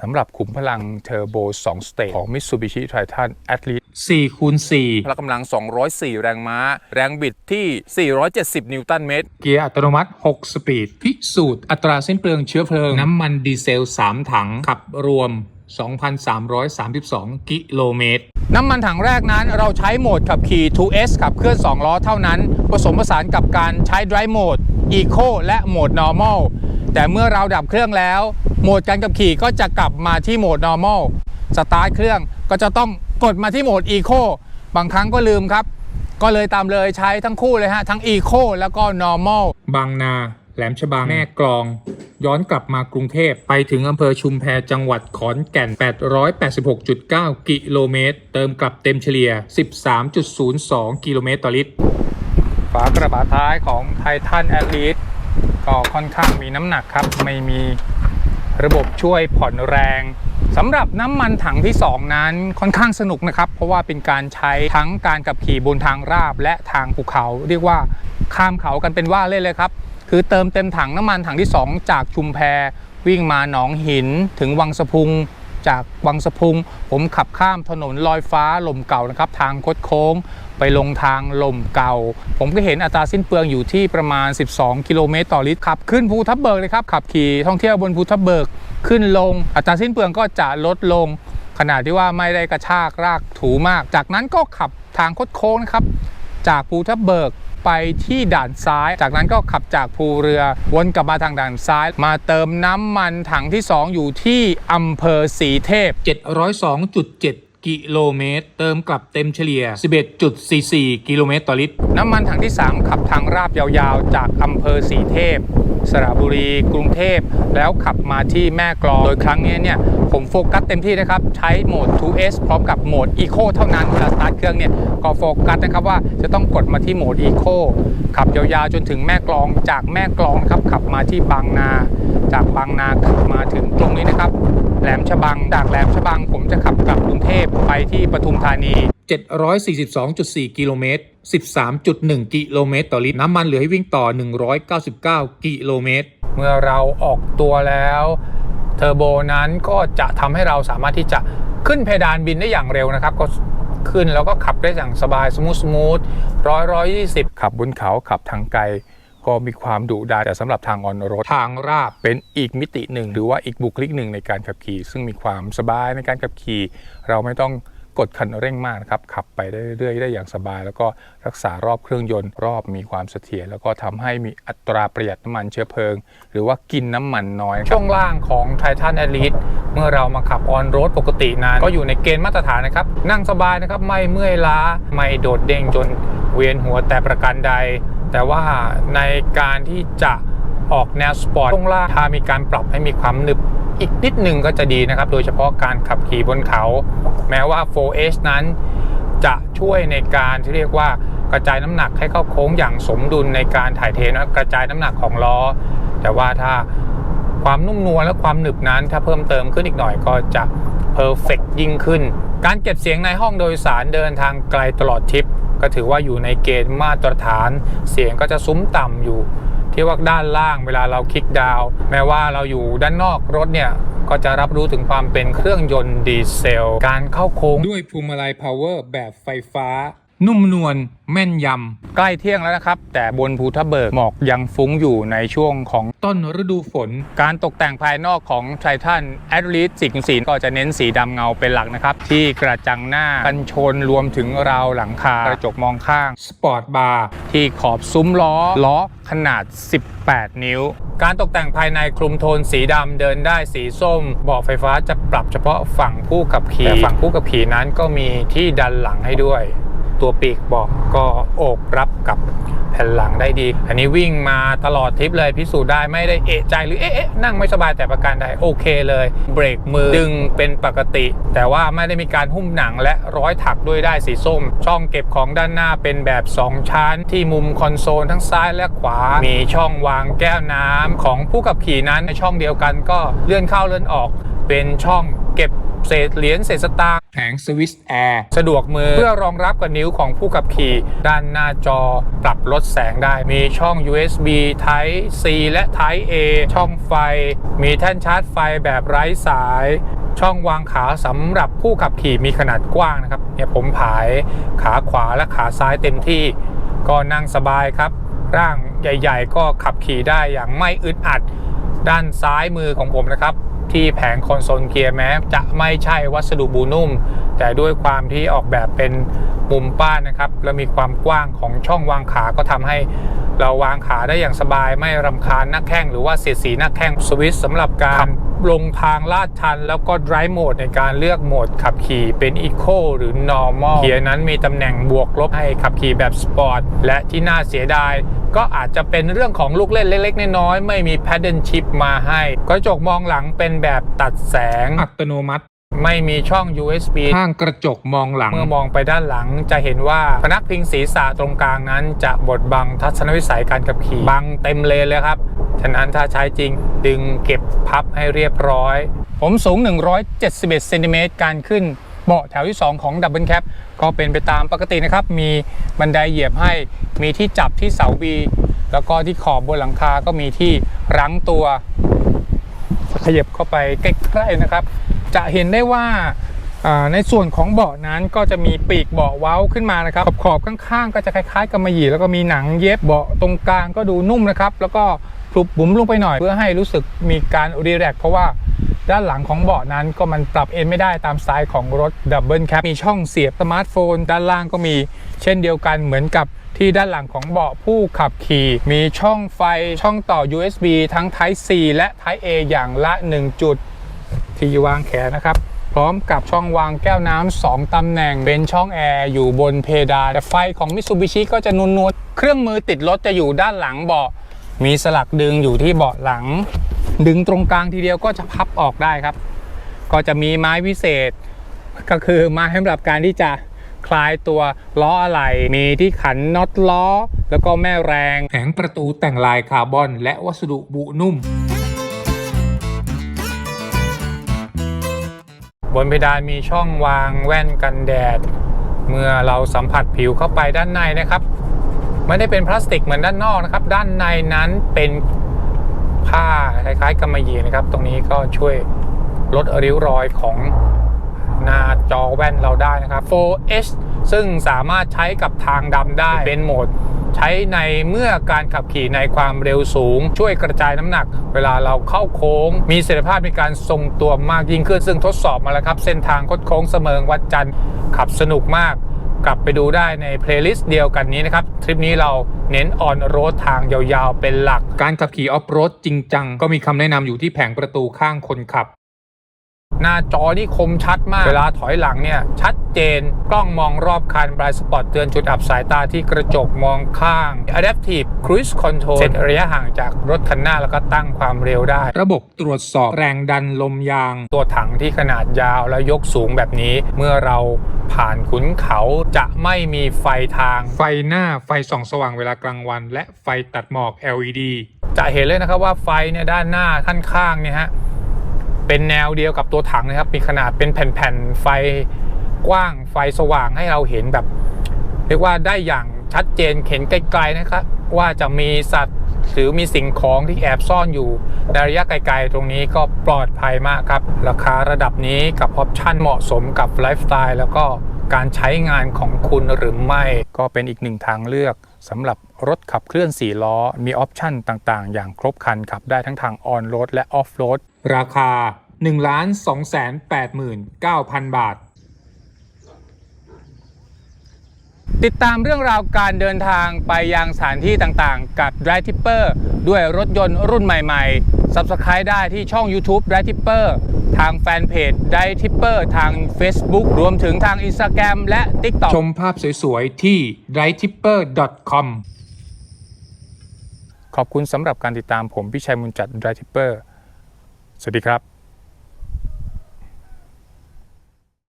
สำหรับขุมพลังเทอร์โบ 2 สเตจของ Mitsubishi Triton Athlete 4คูณ4พละกำลัง 204 แรงม้า แรงบิดที่ 470 นิวตันเมตร เกียร์อัตโนมัติ 6 สปีด พิสูจน์อัตราสิ้นเปลืองเชื้อเพลิง น้ำมันดีเซล 3 ถัง ขับรวม 2,332 กิโลเมตร น้ำมันถังแรกนั้นเราใช้โหมดขับขี่ 2S ขับเคลื่อน 2 ล้อเท่านั้น ผสมผสานกับการใช้ Drive Mode Eco และโหมด Normal แต่เมื่อเราดับเครื่องแล้ว โหมดการขับขี่ก็จะกลับมาที่โหมด Normal สตาร์ทเครื่องก็จะต้องกดมาที่โหมด Eco บางครั้งก็ลืมครับ ก็เลยตามเลยใช้ทั้งคู่เลยฮะ ทั้ง Eco แล้วก็ Normal บางนา แหลมฉบังแม่กลอง ย้อนกลับมากรุงเทพไปถึงอำเภอชุมแพจังหวัดขอนแก่น 886.9 กิโลเมตร เติมกลับเต็มเฉลี่ย 13.02 กิโลเมตรต่อลิตรฝากระบะท้ายของไททันแอดลีท ก็ค่อนข้างมีน้ำหนักครับ ไม่มีระบบช่วยผ่อนแรงสำหรับน้ำมันถังที่ 2 นั้นค่อนข้างสนุกนะครับ เพราะว่าเป็นการใช้ทั้งการขับขี่บนทางราบและทางภูเขา เรียกว่าข้ามเขากันเป็นว่าเล่นเลยครับ คือเติมเต็มถังน้ำมันถังที่ 2 จากชุมแพวิ่งมาหนองหินถึงวังสะพุง จากวังสะพุง ผมขับข้ามถนนลอยฟ้าลมเก่านะครับ ทางคดโค้ง ไปลงทางลมเก่า ผมก็เห็นอัตราสิ้นเปลืองอยู่ที่ประมาณ 12 กิโลเมตรต่อลิตรขับขึ้นภูทับเบิกเลยครับขับขี่ท่องเที่ยวบนภูทับเบิกขึ้นลง อัตราสิ้นเปลืองก็จะลดลง ขนาดที่ว่าไม่ได้กระชากรากถูมาก จากนั้นก็ขับทางคดโค้งนะครับจากภูทับเบิก ไปที่ด่านซ้าย จากนั้นก็ขับจากภูเรือวนกลับมาทางด่านซ้าย มาเติมน้ำมันถังที่ 2 อยู่ที่อำเภอสีเทพ 702.7 กิโลเมตร เติมกลับเต็มเฉลี่ย 11.44 กิโลเมตรต่อลิตร น้ำมันถังที่ 3 ขับทางราบยาวๆ จากอำเภอสีเทพ สระบุรี กรุงเทพ แล้วขับมาที่แม่กลอง โดยครั้งนี้เนี่ย ผมโฟกัสเต็มที่นะครับ ใช้โหมด 2S พร้อมกับโหมด Eco เท่านั้น เวลาสตาร์ทเครื่องเนี่ย ก็โฟกัสนะครับว่าจะต้องกดมาที่โหมด Eco ขับยาวๆ จนถึงแม่กลอง จากแม่กลองนะครับขับมาที่บางนา จากบางนาขับมาถึงตรงนี้นะครับแหลมฉบัง จากแหลมฉบังผม จะขับกลับกรุงเทพไปที่ปทุมธานี 742.4 กิโลเมตร 13.1 กิโลเมตรต่อลิตร น้ำมันเหลือให้วิ่งต่อ 199 กิโลเมตร เมื่อเราออกตัวแล้ว เทอร์โบนั้นก็จะทำให้เราสามารถที่จะขึ้นเพดานบินได้อย่างเร็วนะครับ ก็ขึ้นแล้วก็ขับได้อย่างสบายสมูทสมูทร้อยร้อยยี่สิบขับบนเขาขับทางไกล ก็มีความดุดันแต่สำหรับทางออนโรดทางราบเป็นอีกมิติหนึ่ง หรือว่าอีกบุคลิกหนึ่งในการขับขี่ ซึ่งมีความสบายในการขับขี่ เราไม่ต้องกดคันเร่งมากนะครับขับไปได้เรื่อยๆได้อย่างสบาย แล้วก็รักษารอบเครื่องยนต์รอบมีความเสถียรแล้วก็ทำให้มีอัตราประหยัดน้ำมันเชื้อเพลิง หรือว่ากินน้ำมันน้อย ช่วงล่างของ Titan Elite เมื่อเรามาขับออนโรดปกตินั้นก็อยู่ในเกณฑ์มาตรฐานนะครับ นั่งสบายนะครับไม่เมื่อยล้า ไม่โดดเด้งจนเวียนหัวแต่ประการใด แต่ว่าในการที่จะออกแนวสปอร์ตช่วงล่างถ้ามีการปรับให้มีความหนึบอีกนิดหนึ่งก็จะดีนะครับ โดยเฉพาะการขับขี่บนเขา แม้ว่า 4H นั้นจะช่วยในการที่เรียกว่ากระจายน้ำหนักให้เข้าโค้งอย่างสมดุลในการถ่ายเทนะกระจายน้ำหนักของล้อ แต่ว่าถ้าความนุ่มนวลและความหนึบนั้น ถ้าเพิ่มเติมขึ้นอีกหน่อยก็จะเพอร์เฟกยิ่งขึ้น การเก็บเสียงในห้องโดยสารเดินทางไกลตลอดทริป ก็ถือว่าอยู่ในเกณฑ์มาตรฐาน เสียงก็จะซุ้มต่ำอยู่ ที่ว่าด้านล่างเวลาเราคลิกดาวแม้ว่าเราอยู่ด้านนอกรถเนี่ยก็จะรับรู้ถึงความเป็นเครื่องยนต์ดีเซล การเข้าโค้งด้วยพวงมาลัยพาวเวอร์แบบไฟฟ้า นุ่มนวลแม่นยำ ใกล้เที่ยงแล้วนะครับ แต่บนภูทับเบิกหมอกยังฟุ้งอยู่ในช่วงของต้นฤดูฝน การตกแต่งภายนอกของไททันแอดลิสสีสีก็จะเน้นสีดำเงาเป็นหลักนะครับ ที่กระจังหน้ากันชนรวมถึงราวหลังคากระจกมองข้าง สปอร์ตบาร์ที่ขอบซุ้มล้อ ล้อขนาด 18 นิ้ว การตกแต่งภายในคลุมโทนสีดำเดินได้สีส้มเบาะไฟฟ้าจะปรับเฉพาะฝั่งผู้ขับขี่แต่ฝั่งผู้ขับขี่นั้นก็มีที่ดันหลังให้ด้วย ตัวปีกเบอกก็โอบรับกับแผ่นหลังได้ดี อันนี้วิ่งมาตลอดทริปเลยพิสูจน์ได้ไม่ได้เอะใจหรือเอ๊ะนั่งไม่สบายแต่ประการใดโอเคเลย เบรกมือดึงเป็นปกติ แต่ว่าไม่ได้มีการหุ้มหนังและร้อยถักด้วยได้สีส้ม ช่องเก็บของด้านหน้าเป็นแบบ 2 ชั้น ที่มุมคอนโซลทั้งซ้ายและขวา มีช่องวางแก้วน้ำของผู้ขับขี่นั้นในช่องเดียวกันก็เลื่อนเข้าเลื่อนออกเป็นช่องเก็บ เศษเหรียญเศษสตางค์แผงสวิสแอร์สะดวกมือเพื่อรองรับกับนิ้วของผู้ขับขี่ ด้านหน้าจอปรับลดแสงได้มีช่อง USB Type C และ Type A ช่องไฟ มีแท่นชาร์จไฟแบบไร้สาย ช่องวางขาสำหรับผู้ขับขี่มีขนาดกว้างนะครับเนี่ยผมผายขาขวาและขาซ้ายเต็มที่ ก็นั่งสบายครับ ร่างใหญ่ ๆ ก็ขับขี่ได้อย่างไม่อึดอัด ด้านซ้ายมือของผมนะครับ ที่แผงคอนโซลเกียร์แม้จะไม่ใช่วัสดุบูนุ่ม แต่ด้วยความที่ออกแบบเป็นมุมป้านนะครับ และมีความกว้างของช่องวางขาก็ทำให้เราวางขาได้อย่างสบายไม่รำคาญหน้าแข้งหรือว่าเสียดสีหน้าแข้งสวิตสำหรับการลงทางลาดชัน แล้วก็ drive mode ในการเลือกโหมดขับขี่เป็น eco หรือ normal เกียร์นั้นมีตำแหน่งบวกลบให้ขับขี่แบบสปอร์ตและที่น่าเสียดาย ก็อาจจะเป็นเรื่องของลูกเล่นเล็กๆน้อยๆไม่มี paddle shift มาให้กระจกมองหลังเป็นแบบตัดแสงอัตโนมัติ ไม่มีช่อง USB ข้างกระจกมองหลัง เมื่อมองไปด้านหลังจะเห็นว่าพนักพิงศีรษะตรงกลางนั้น จะบดบังทัศนวิสัยการขับขี่บังเต็มเลนเลยครับฉะนั้นถ้าใช้จริงดึงเก็บพับให้เรียบร้อย ผมสูง 171เซนติเมตรการขึ้น เบาะแถวที่ 2 ของดับเบิลแคปก็เป็นไปตามปกตินะครับ มีบันไดเหยียบให้ มีที่จับที่เสาบีแล้วก็ที่ขอบบนหลังคาก็มีที่รั้งตัวขยับเข้าไปใกล้ๆนะครับ จะเห็นได้ว่าในส่วนของเบาะนั้นก็จะมีปีกเบาะเว้าขึ้นมานะครับขอบๆข้างๆ ก็จะคล้ายๆกับมะหยี่แล้วก็มีหนังเย็บเบาะตรงกลางก็ดูนุ่มนะครับ แล้วก็ปลุบบุ๋มลงไปหน่อยเพื่อให้รู้สึกมีการรีแลกเพราะว่า ด้านหลังของเบาะนั้นก็มันปรับเอนไม่ได้ตามสไตล์ของรถดับเบิลแคปมีช่องเสียบสมาร์ทโฟน ด้านล่างก็มี เช่นเดียวกันเหมือนกับที่ด้านหลังของเบาะผู้ขับขี่ มีช่องไฟช่องต่อ USB ทั้ง Type C และ Type A อย่างละ 1 จุด ที่วางแขนนะครับ พร้อมกับช่องวางแก้วน้ำสองตำแหน่งเป็นช่องแอร์อยู่บนเพดานแต่ไฟของ Mitsubishi ก็จะนวลๆเครื่องมือติดรถจะอยู่ด้านหลังเบาะมีสลักดึงอยู่ที่เบาะหลัง ดึงตรงกลางทีเดียวก็จะพับออกได้ครับ ก็จะมีไม้วิเศษ ก็คือไม้สำหรับการที่จะคลายตัวล้ออะไหล่มีที่ขันน็อตล้อ แล้วก็แม่แรงแผงประตูแต่งลายคาร์บอน และวัสดุบุนุ่ม บนเพดานมีช่องวางแว่นกันแดด เมื่อเราสัมผัสผิวเข้าไปด้านในนะครับ ไม่ได้เป็นพลาสติกเหมือนด้านนอกนะครับ ด้านในนั้นเป็น คล้ายๆกำมะหยี่นะครับ ตรงนี้ก็ช่วยลดริ้วรอยของหน้าจอแว่นเราได้นะครับ 4H ซึ่งสามารถใช้กับทางดำได้เป็นโหมด ใช้ในเมื่อการขับขี่ในความเร็วสูง ช่วยกระจายน้ำหนัก เวลาเราเข้าโค้ง มีเสถียรภาพในการทรงตัวมากยิ่งขึ้น ซึ่งทดสอบมาแล้วครับ เส้นทางคดโค้งเสมิงวัดจันทร์ขับสนุกมาก กลับไปดูได้ในเพลย์ลิสต์เดียวกันนี้นะครับ ทริปนี้เราเน้นออนโรดทางยาวๆ เป็นหลัก การขับขี่ออฟโรดจริงจังก็มีคำแนะนำอยู่ที่แผงประตูข้างคนขับ หน้าจอนี่คมชัดมาก เวลาถอยหลังเนี่ย ชัดเจนกล้องมองรอบคันบรายสปอตเตือนจุดอับสายตาที่กระจกมองข้าง Adaptive Cruise Control เซ็ตระยะห่างจากรถคันหน้าแล้วก็ตั้งความเร็วได้ ระบบตรวจสอบแรงดันลมยาง ตัวถังที่ขนาดยาวและยกสูงแบบนี้ เมื่อเราผ่านขุนเขาจะไม่มีไฟทาง ไฟหน้าไฟส่องสว่างเวลากลางวัน และไฟตัดหมอก LED จะเห็นเลยนะครับว่าไฟเนี่ยด้านหน้าข้างข้างเนี่ยฮะ เป็นแนวเดียวกับตัวถังนะครับ มีขนาดเป็นแผ่นๆไฟกว้างไฟสว่างให้เราเห็นแบบ เรียกว่าได้อย่างชัดเจนเห็นไกลๆนะครับ ว่าจะมีสัตว์หรือมีสิ่งของที่แอบซ่อนอยู่ในระยะไกลๆ ตรงนี้ก็ปลอดภัยมากครับ ราคาระดับนี้กับออปชั่นเหมาะสมกับไลฟ์สไตล์แล้วก็การใช้งานของคุณหรือไม่ก็เป็นอีกหนึ่งทางเลือก สำหรับรถขับเคลื่อน 4 ล้อ มีออปชันต่างๆ อย่างครบครันขับได้ทั้งทางออนโรดและออฟโรดราคา 1 2 8 9 0 0 0 บาท ติดตามเรื่องราวการเดินทางไปยังสถานที่ต่างๆ กับ d r i v e Tipper ด้วยรถยนต์รุ่นใหม่ๆ Subscribe ได้ที่ช่อง YouTube d r i v e Tipper ทางแฟนเพจ d r i v e Tipper ทาง Facebook รวมถึงทาง Instagram และ TikTok ชมภาพสวยๆ ที่ d r i v e tipper com ขอบคุณสำหรับการติดตามผมพิชัยมุนจัด d r i v e Tipper สวัสดีครับ